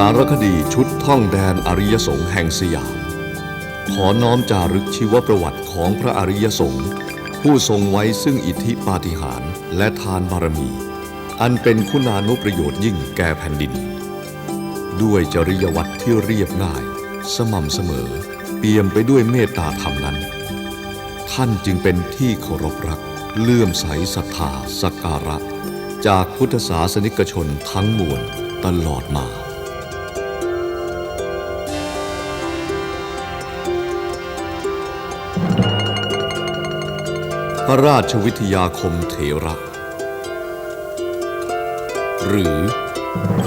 สารคดีชุดท่องแดนอริยสงฆ์แห่งสยาม ขอน้อมจารึกชีวประวัติของพระอริยสงฆ์ผู้ทรงไว้ซึ่งอิทธิปาฏิหาริย์และทานบารมี อันเป็นคุณานุประโยชน์ยิ่งแก่แผ่นดิน ด้วยจริยวัตรที่เรียบง่าย สม่ำเสมอ เปี่ยมไปด้วยเมตตาธรรมนั้น ท่านจึงเป็นที่เคารพรัก เลื่อมใสศรัทธาสักการะ จากพุทธศาสนิกชนทั้งมวลตลอดมา พระราชวิทยาคมเถระ หรือ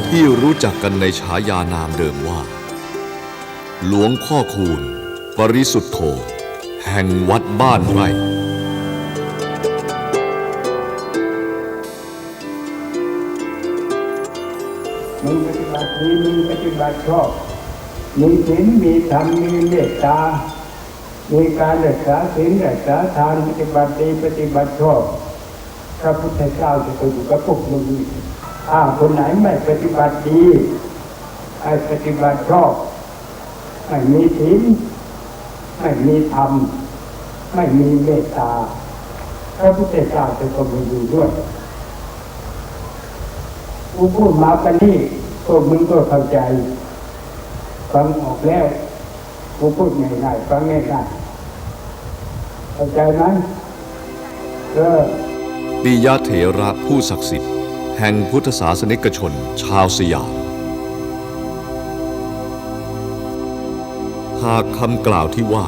ที่รู้จักกันในฉายานามเดิมว่า หลวงพ่อคูณ ปริสุทธโธ แห่งวัดบ้านไร่มึงปฏิบัติดีมึงปฏิบัติชอบ มีศีลมีธรรมมีเมตตา มีการรักษาศีลรักษาทานปฏิบัติดีปฏิบัติชอบพระพุทธเจ้าจะอยู่กับพวกมึงถ้าคนไหนไม่ปฏิบัติดีไม่ปฏิบัติชอบไม่มีศีลไม่มีธรรม ไม่มีเมตตาพระพุทธเจ้าจะก็ไม่อยู่ด้วยกูพูดมากันนี่พวกมึงก็เข้าใจฟังออกแล้ว กูพูดง่ายๆฟังง่ายๆเข้าใจไหมเออปิยะเถระผู้ศักดิ์สิทธิ์ แห่งพุทธศาสนิกชน ชาวสยาม หากคำกล่าวที่ว่า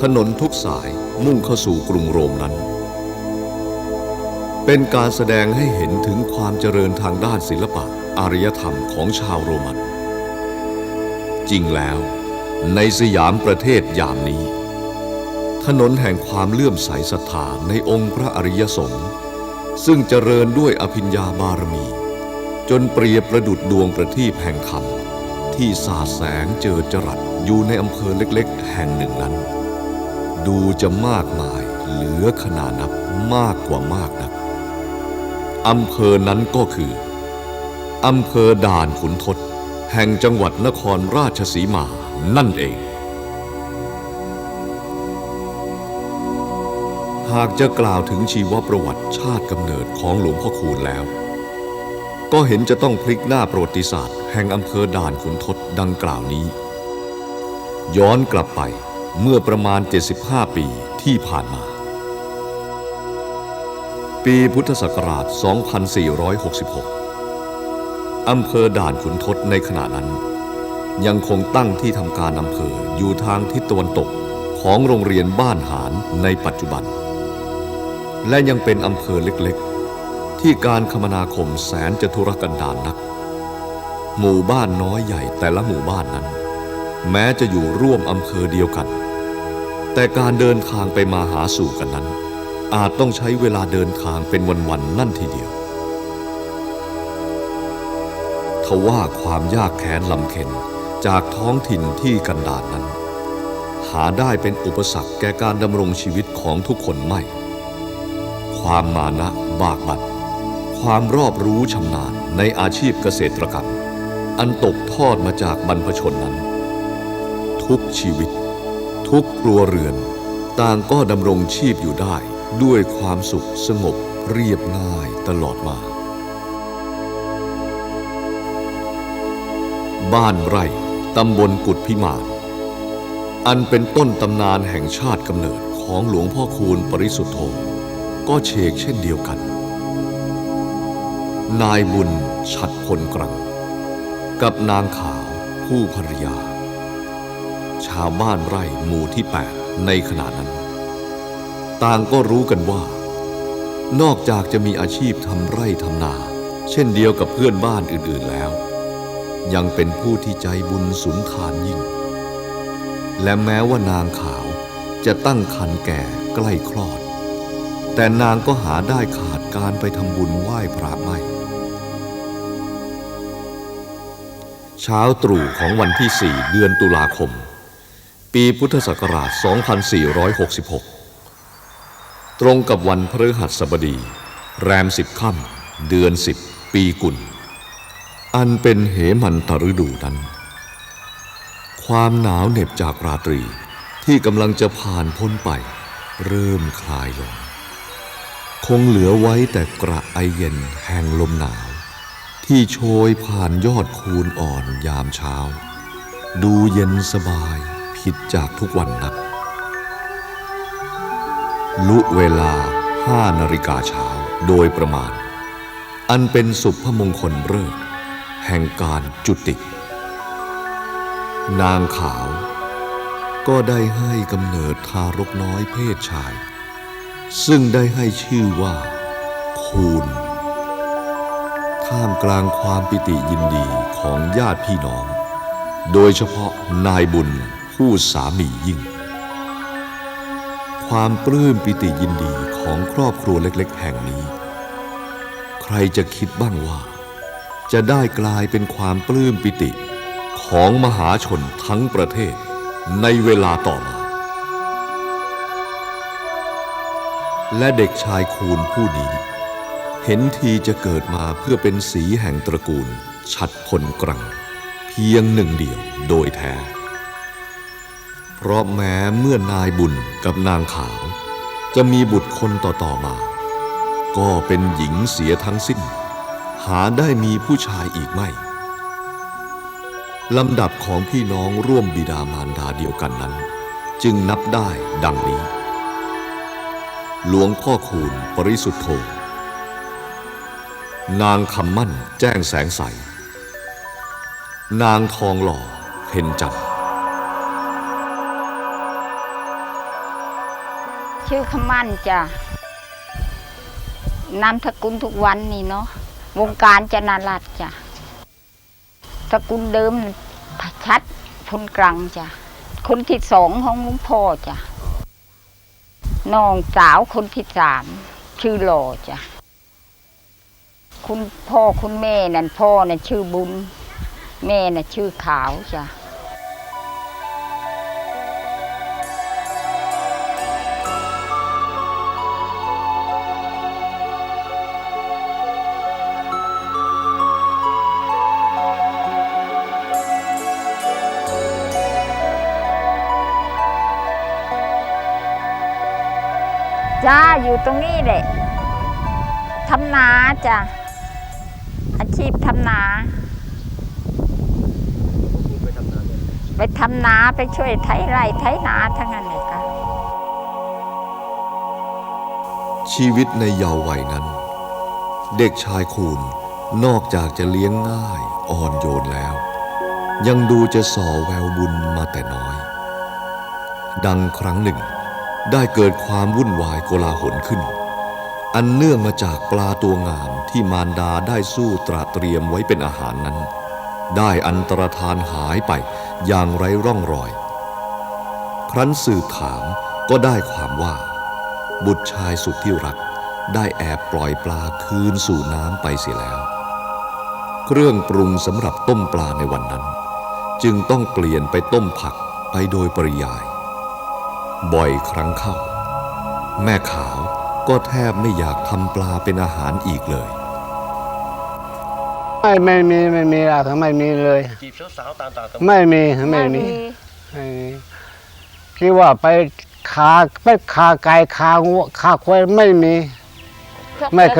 ถนนทุกสายมุ่งเข้าสู่กรุงโรมนั้น เป็นการแสดงให้เห็นถึงความเจริญทางด้านศิลปะอารยธรรมของชาวโรมัน จริงแล้ว ในสยามประเทศยามนี้ ถนนแห่งความเลื่อมใสศรัทธาในองค์พระอริยสงฆ์ซึ่งเจริญด้วยอภิญญาบารมี จนเปรียบประดุดดวงประทีปแห่งธรรมที่สาดแสงเจิดจรัสอยู่ในอำเภอเล็กๆ แห่งหนึ่งนั้น ดูจะมากมายเหลือขนานับมากกว่ามากนักอำเภอนั้นก็คืออำเภอด่านขุนทด แห่งจังหวัดนครราชสีมา นั่นเอง หากจะกล่าวถึงชีวประวัติชาติกำเนิดของหลวงพ่อคูณแล้ว ก็เห็นจะต้องพลิกหน้าประวัติศาสตร์ แห่งอำเภอด่านขุนทดดังกล่าวนี้ ย้อนกลับไปเมื่อประมาณ 75 ปีที่ผ่านมา ปีพุทธศักราช 2466 อำเภอด่านขุนทดในขณะนั้น ยังคงตั้งที่ทำการอำเภออยู่ทางทิศตะวันตกของโรงเรียนบ้านหารในปัจจุบัน และยังเป็นอำเภอเล็กๆ ที่การคมนาคมแสนจะทุรกันดารนัก หมู่บ้านน้อยใหญ่แต่ละหมู่บ้านนั้น แม้จะอยู่ร่วมอำเภอเดียวกัน แต่การเดินทางไปมาหาสู่กันนั้น อาจต้องใช้เวลาเดินทางเป็นวันๆนั่นทีเดียวทว่าความยากแค้นลำเค็ญ จากท้องถิ่นที่กันดารนนั้น หาได้เป็นอุปสรรคแก่การดำรงชีวิตของทุกคนไม่ ความมานะบากบั่นความรอบรู้ชำนาญในอาชีพเกษตรกรรม อันตกทอดมาจากบรรพชนนั้น ทุกชีวิต ทุกครัวเรือน ต่างก็ดำรงชีพอยู่ได้ด้วยความสุขสงบเรียบง่ายตลอดมา บ้านไร่ ตำบลกุดพิมาน อันเป็นต้นตำนานแห่งชาติกำเนิดของหลวงพ่อคูณปริสุทธโธก็เชกเช่นเดียวกัน นายบุญชัดพลกรัง กับนางขาวผู้ภรรยา ชาวบ้านไร่หมู่ที่ 8 ในขณะนั้น ต่างก็รู้กันว่า นอกจากจะมีอาชีพทำไร่ทำนา เช่นเดียวกับเพื่อนบ้านอื่นๆแล้ว ยังเป็นผู้ที่ใจบุญสุนทานยิ่ง และแม้ว่านางขาวจะตั้งครรภ์แก่ใกล้คลอด แต่นางก็หาได้ขาดการไปทำบุญไหว้พระไม่ เช้าตรู่ของวันที่4เดือนตุลาคม ปีพุทธศักราช 2466 ตรงกับวันพฤหัสบดี แรมสิบค่ำเดือน10ปีกุล อันเป็นเหมันตฤดูนั้น ความหนาวเหน็บจากราตรีที่กำลังจะผ่านพ้นไป เริ่มคลายลง คงเหลือไว้แต่กระไอเย็นแห่งลมหนาว ที่โชยผ่านยอดคูนอ่อนยามเช้า ดูเย็นสบายผิดจากทุกวันนัก ลุเวลาห้านาฬิกาเช้าโดยประมาณ อันเป็นสุภมงคลเลิก แห่งการจุติ นางขาว ก็ได้ให้กำเนิดทารกน้อยเพศชาย ซึ่งได้ให้ชื่อว่า คูณท่ามกลางความปิติยินดีของญาติพี่น้อง โดยเฉพาะนายบุญผู้สามียิ่ง ความปลื้มปิติยินดีของครอบครัวเล็ก ๆ แห่งนี้ ใครจะคิดบ้างว่า จะได้กลายเป็นความปลื้มปิติของมหาชนทั้งประเทศในเวลาต่อมา และเด็กชายคูณผู้นี้ เห็นทีจะเกิดมาเพื่อเป็นสีแห่งตระกูล ชัดพลกรัง เพียงหนึ่งเดียวโดยแท้ เพราะแม้เมื่อนายบุญกับนางขาว จะมีบุตรคนต่อ ๆ มา ก็เป็นหญิงเสียทั้งสิ้น หาได้มีผู้ชายอีกไม่ ลำดับของพี่น้องร่วมบิดามารดาเดียวกันนั้น จึงนับได้ดังนี้ หลวงพ่อคูณปริสุทธโธ นางคำมั่นแจ้งแสงใส นางทองหล่อเพ็ญจันทร์ชื่อขมั่นจ้ะนามสกุลทุกวันนี่เนาะ วงการจนารัตจ้ะสกุลเดิมชัดพลกลางจ้ะคนที่สองของลุงพ่อจ้ะน้องสาวคนที่สามชื่อหล่อจ้ะคุณพ่อคุณแม่นั่นพ่อนั่นชื่อบุญ แม่น่ะชื่อขาวจ้ะ จ้าอยู่ตรงนี้แหละทำนาจ้ะอาชีพทำนาไปทำนาไปช่วยไถไร่ไถนาทั้งนั้นเลยค่ะชีวิตในเยาว์วัยนั้น เด็กชายคูณนอกจากจะเลี้ยงง่ายอ่อนโยนแล้ว ยังดูจะส่อแววบุญมาแต่น้อย ดังครั้งหนึ่ง ได้เกิดความวุ่นวายโกลาหลขึ้น อันเนื่องมาจากปลาตัวงามที่มารดาได้สู้ตระเตรียมไว้เป็นอาหารนั้น ได้อันตรธานหายไปอย่างไร้ร่องรอย ครั้นสืบถามก็ได้ความว่า บุตรชายสุดที่รัก ได้แอบปล่อยปลาคืนสู่น้ำไปเสียแล้ว เครื่องปรุงสำหรับต้มปลาในวันนั้น จึงต้องเปลี่ยนไปต้มผักไปโดยปริยาย บ่อยครั้งเข้า แม่ขาวก็แทบไม่อยากทำปลาเป็นอาหารอีกเลย ไม่ไม่มีไม่มีอะไรไม่มีเลย จีบสาวๆตามต่างจังหวัดไม่มีไม่มีไม่มีคิดว่าไปขาไปขาไก่ขางัวขาควายไม่มี ไม่เคย